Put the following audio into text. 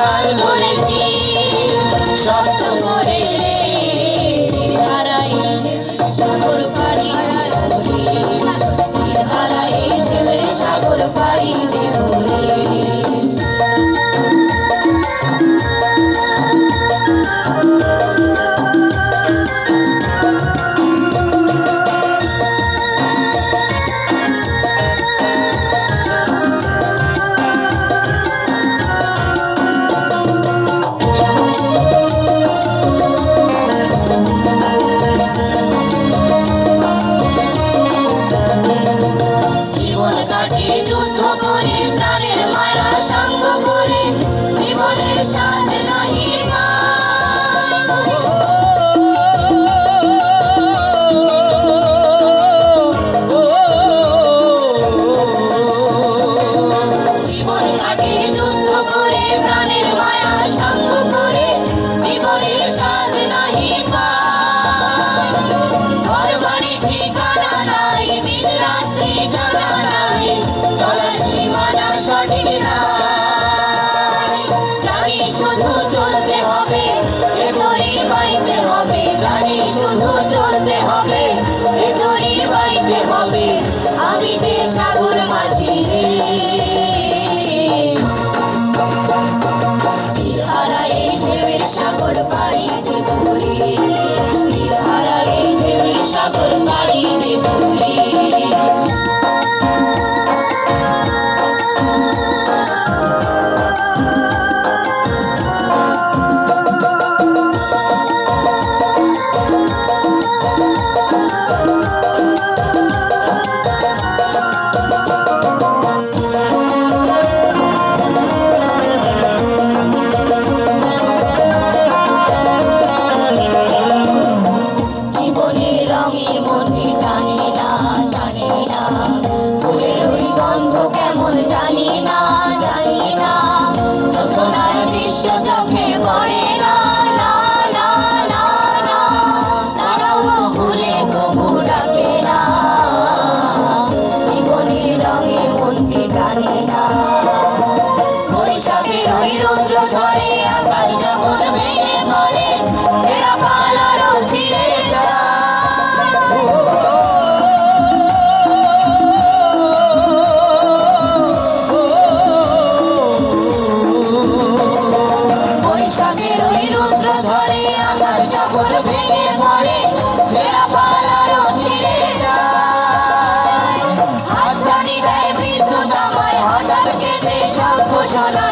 কাল বলেছি শক্ত করে সাগর পাড়ি দেব রে ঘোষণা।